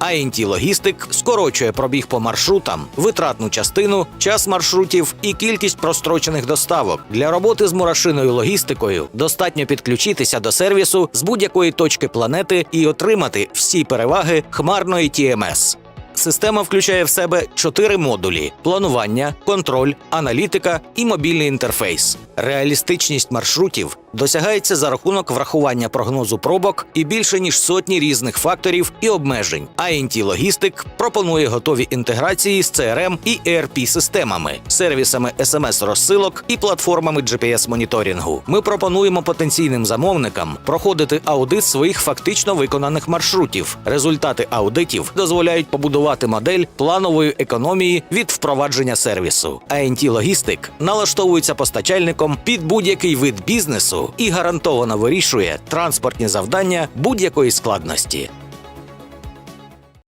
INT Логістик скорочує пробіг по маршрутам, витратну частину, час маршрутів і кількість прострочених доставок. Для роботи з мурашиною логістикою достатньо підключитися до сервісу з будь-якої точки планети і отримати всі переваги хмарної TMS. Система включає в себе чотири модулі: планування, контроль, аналітика і мобільний інтерфейс. Реалістичність маршрутів досягається за рахунок врахування прогнозу пробок і більше ніж сотні різних факторів і обмежень. INT Logistic пропонує готові інтеграції з CRM і ERP системами, сервісами SMS розсилок і платформами GPS моніторингу. Ми пропонуємо потенційним замовникам проходити аудит своїх фактично виконаних маршрутів. Результати аудитів дозволяють побудувати модель планової економії від впровадження сервісу. INT Logistic налаштовується постачальником під будь-який вид бізнесу і гарантовано вирішує транспортні завдання будь-якої складності.